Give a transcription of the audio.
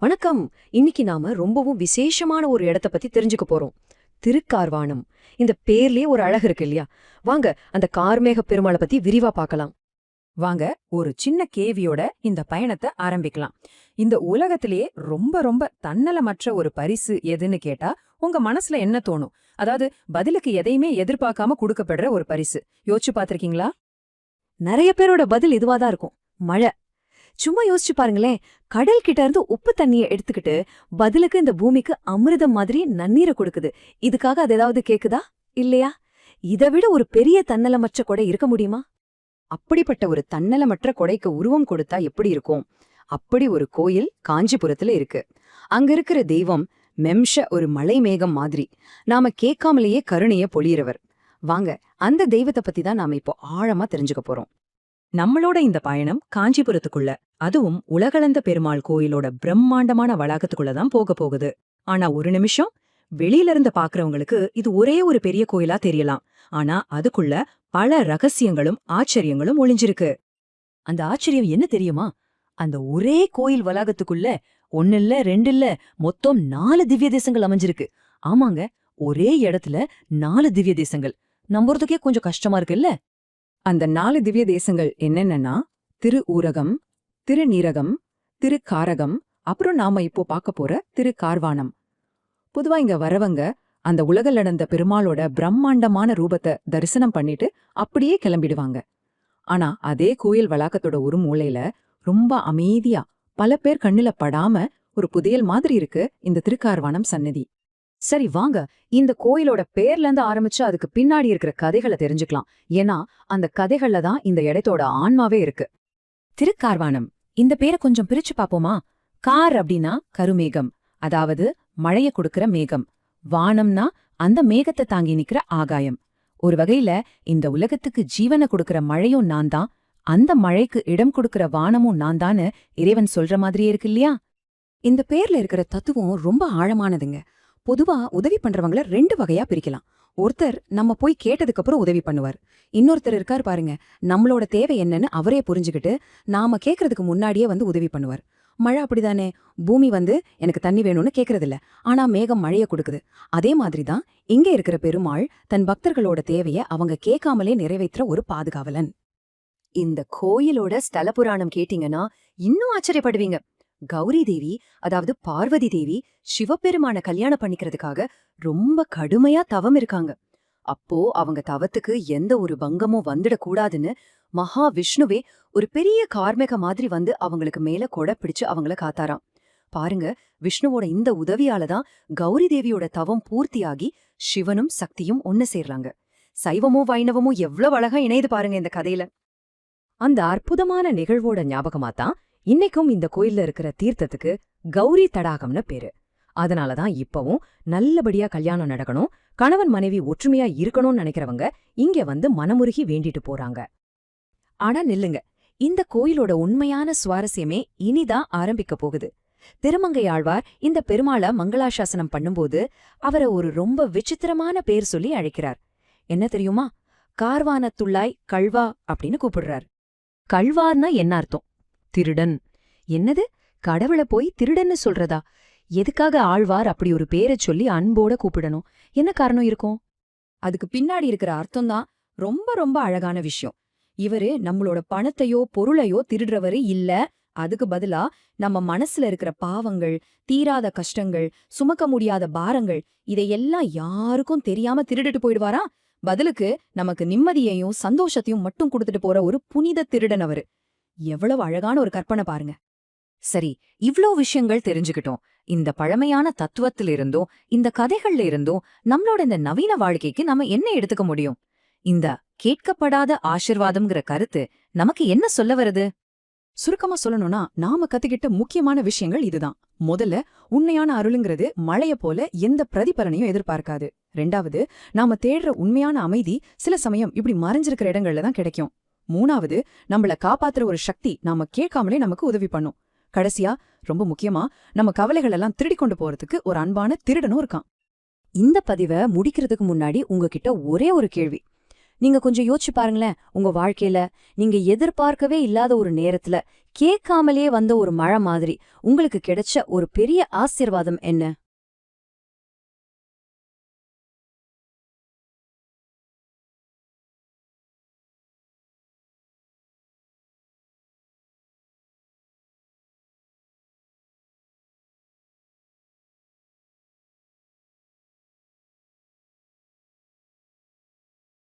வணக்கம். இன்னைக்கு நாம ரொம்பவும் விசேஷமான ஒரு இடத்த பத்தி தெரிஞ்சுக்க போறோம். திருக்கார்வானம். இந்த பேர்லயே ஒரு அழகு இருக்கு இல்லையா? வாங்க அந்த கார்மேக பெருமாளை பத்தி விரிவா பார்க்கலாம். வாங்க ஒரு சின்ன கேவியோட இந்த பயணத்தை ஆரம்பிக்கலாம். இந்த உலகத்திலேயே ரொம்ப ரொம்ப தன்னலமற்ற ஒரு பரிசு எதுன்னு கேட்டா உங்க மனசுல என்ன தோணும்? அதாவது பதிலுக்கு எதையுமே எதிர்பார்க்காம கொடுக்கப்படுற ஒரு பரிசு. யோசிச்சு பாத்திருக்கீங்களா நிறைய பேரோட பதில் இதுவாதான் இருக்கும். மழை. சும்மா யோசிச்சு பாருங்களேன். கடல் கிட்ட இருந்து உப்பு தண்ணிய எடுத்துக்கிட்டு பதிலுக்கு இந்த பூமிக்கு அமிர்தம் மாதிரி நன்னீரை கொடுக்குது. இதுக்காக அது ஏதாவது கேக்குதா? இல்லையா? இதை விட ஒரு பெரிய தன்னலமற்ற கொடை இருக்க முடியுமா? அப்படிப்பட்ட ஒரு தன்னலமற்ற கொடைக்கு உருவம் கொடுத்தா எப்படி இருக்கும்? அப்படி ஒரு கோயில் காஞ்சிபுரத்துல இருக்கு. அங்க இருக்கிற தெய்வம் மெம்ஷ ஒரு மலை மேகம் மாதிரி. நாம கேட்காமலேயே கருணைய பொழியிறவர். வாங்க அந்த தெய்வத்தை பத்தி தான் நாம இப்போ ஆழமா தெரிஞ்சுக்க போறோம். நம்மளோட இந்த பயணம் காஞ்சிபுரத்துக்குள்ள அதுவும் உலகளந்த பெருமாள் கோயிலோட பிரம்மாண்டமான வளாகத்துக்குள்ள தான் போக போகுது. ஆனா ஒரு நிமிஷம் வெளியில இருந்து பாக்குறவங்களுக்கு இது ஒரே ஒரு பெரிய கோயிலா தெரியலாம். ஆனா அதுக்குள்ள பல ரகசியங்களும் ஆச்சரியங்களும் ஒளிஞ்சிருக்கு. அந்த ஆச்சரியம் என்ன தெரியுமா? அந்த ஒரே கோயில் வளாகத்துக்குள்ள ஒன்னில்ல ரெண்டுல்ல மொத்தம் நாலு திவ்ய தேசங்கள் அமைஞ்சிருக்கு. ஆமாங்க ஒரே இடத்துல நாலு திவ்ய தேசங்கள். நம்புறதுக்கே கொஞ்சம் கஷ்டமா இருக்குல்ல? அந்த நாலு திவ்ய தேசங்கள் என்னென்னன்னா திரு ஊரகம் திருநீரகம் திருக்காரகம் அப்புறம் நாம இப்போ பார்க்க போற திரு கார்வானம். பொதுவா இங்க வரவங்க அந்த உலகில் நடந்த பெருமாளோட பிரம்மாண்டமான ரூபத்தை தரிசனம் பண்ணிட்டு அப்படியே கிளம்பிடுவாங்க. ஆனா அதே கோயில் வளாகத்தோட ஒரு மூலையில ரொம்ப அமைதியா பல பேர் கண்ணுல படாம ஒரு புதையல் மாதிரி இருக்கு இந்த திருக்கார்வானம் சன்னதி. சரி வாங்க. இந்த கோயிலோட பேர்ல இருந்து ஆரம்பிச்சு அதுக்கு பின்னாடி இருக்கிற கதைகளை தெரிஞ்சுக்கலாம். ஏன்னா அந்த கதைகள்ல தான் இந்த இடத்தோட ஆன்மாவே இருக்கு. திருக்கார்வானம். இந்த பேரை கொஞ்சம் பிரிச்சு பாப்போமா கார் அப்படின்னா கருமேகம். அதாவது மழைய கொடுக்கிற மேகம். வானம்னா அந்த மேகத்தை தாங்கி நிக்கிற ஆகாயம். ஒரு வகையில இந்த உலகத்துக்கு ஜீவனை கொடுக்கிற மழையும் நான் தான். அந்த மழைக்கு இடம் கொடுக்கிற வானமும் நான் தான்னு இறைவன் சொல்ற மாதிரியே இருக்கு இல்லையா? இந்த பேர்ல இருக்கிற தத்துவம் ரொம்ப ஆழமானதுங்க. பொதுவா உதவி பண்றவங்கள ரெண்டு வகையா பிரிக்கலாம். ஒருத்தர் நம்ம போய் கேட்டதுக்கு அப்புறம் உதவி பண்ணுவார். இன்னொருத்தர் இருக்கார் பாருங்க நம்மளோட தேவை என்னன்னு அவரே புரிஞ்சுக்கிட்டு நாம கேக்குறதுக்கு முன்னாடியே வந்து உதவி பண்ணுவார். மழை அப்படிதானே? பூமி வந்து எனக்கு தண்ணி வேணும்னு கேட்கறதில்ல ஆனா மேகம் மழைய கொடுக்குது. அதே மாதிரிதான் இங்க இருக்கிற பெருமாள் தன் பக்தர்களோட தேவைய அவங்க கேட்காமலே நிறைவேற்ற ஒரு பாதுகாவலன். இந்த கோயிலோட ஸ்தல புராணம் கேட்டீங்கன்னா இன்னும் ஆச்சரியப்படுவீங்க. கௌரி தேவி அதாவது பார்வதி தேவி சிவபெருமான கல்யாணம் பண்ணிக்கிறதுக்காக ரொம்ப கடுமையா தவம் இருக்காங்க. அப்போ அவங்க தவத்துக்கு எந்த ஒரு பங்கமும் வந்துடக்கூடாதுன்னு மகா விஷ்ணுவே ஒரு பெரிய கார்மேக மாதிரி வந்து அவங்களுக்கு மேல கொடை பிடிச்சு அவங்கள காத்தாராம். பாருங்க விஷ்ணுவோட இந்த உதவியால தான் கௌரி தேவியோட தவம் பூர்த்தியாகி சிவனும் சக்தியும் ஒன்னு சேர்றாங்க. சைவமோ வைணவமோ எவ்வளவு அழகா இணையுது பாருங்க இந்த கதையில. அந்த அற்புதமான நிகழ்வோட ஞாபகமா தான் இன்னைக்கும் இந்த கோயில்ல இருக்கிற தீர்த்தத்துக்கு கௌரி தடாகம்னு பேரு. அதனாலதான் இப்பவும் நல்லபடியா கல்யாணம் நடக்கணும் கணவன் மனைவி ஒற்றுமையா இருக்கணும்னு நினைக்கிறவங்க இங்க வந்து மனமுருகி வேண்டிட்டு போறாங்க. ஆனா நில்லுங்க இந்த கோயிலோட உண்மையான சுவாரஸ்யமே இனிதான் ஆரம்பிக்க போகுது. திருமங்கை ஆழ்வார் இந்த பெருமாளை மங்களாசாசனம் பண்ணும்போது அவரை ஒரு ரொம்ப விசித்திரமான பேர் சொல்லி அழைக்கிறார். என்ன தெரியுமா? கார்வானத்துள்ளாய் கல்வா அப்படின்னு கூப்பிடுறார். கல்வார்னா என்ன அர்த்தம்? திருடன். என்னது? கடவுளை போய் திருடன்னு சொல்றதா? எதுக்காக ஆழ்வார் அப்படி ஒரு பேரை சொல்லி அன்போட கூப்பிடணும்? என்ன காரணம் இருக்கும்? அதுக்கு பின்னாடி இருக்கிற அர்த்தம் தான் ரொம்ப ரொம்ப அழகான விஷயம். இவரு நம்மளோட பணத்தையோ பொருளையோ திருடுறவரு இல்ல. அதுக்கு பதிலா நம்ம மனசுல இருக்கிற பாவங்கள் தீராத கஷ்டங்கள் சுமக்க முடியாத பாரங்கள் இதையெல்லாம் யாருக்கும் தெரியாம திருடிட்டு போயிடுவாரா? பதிலுக்கு நமக்கு நிம்மதியையும் சந்தோஷத்தையும் மட்டும் கொடுத்துட்டு போற ஒரு புனித திருடன் அவரு. எவ்வளவு அழகான ஒரு கற்பனை பாருங்க. சரி இவ்ளோ விஷயங்கள் தெரிஞ்சுக்கிட்டோம். இந்த பழமையான தத்துவத்திலிருந்தும் இந்த கதைகள்ல இருந்தும் நம்மளோட இந்த நவீன வாழ்க்கைக்கு நம்ம என்ன எடுத்துக்க முடியும்? இந்த கேட்கப்படாத ஆசிர்வாதம்ங்கிற கருத்து நமக்கு என்ன சொல்ல வருது? சுருக்கமா சொல்லணும்னா நாம கத்துக்கிட்ட முக்கியமான விஷயங்கள் இதுதான். முதல்ல உண்மையான அருளுங்கிறது மழைய போல எந்த பிரதிபலனையும் எதிர்பார்க்காது. ரெண்டாவது நாம தேடுற உண்மையான அமைதி சில சமயம் இப்படி மறைஞ்சிருக்கிற இடங்கள்ல தான் கிடைக்கும். மூணாவது நம்மள காப்பாத்துற ஒரு சக்தி நாம கேட்காமலே நமக்கு உதவி பண்ணும். கடைசியா ரொம்ப முக்கியமா நம்ம கவலைகள் எல்லாம் திருடி கொண்டு போறதுக்கு ஒரு அன்பான திருடனும் இருக்கான். இந்த பதிவை முடிக்கிறதுக்கு முன்னாடி உங்ககிட்ட ஒரே ஒரு கேள்வி. நீங்க கொஞ்சம் யோசிச்சு பாருங்களேன் உங்க வாழ்க்கையில நீங்க எதிர்பார்க்கவே இல்லாத ஒரு நேரத்துல கேட்காமலே வந்த ஒரு மழை மாதிரி உங்களுக்கு கிடைச்ச ஒரு பெரிய ஆசீர்வாதம் என்ன?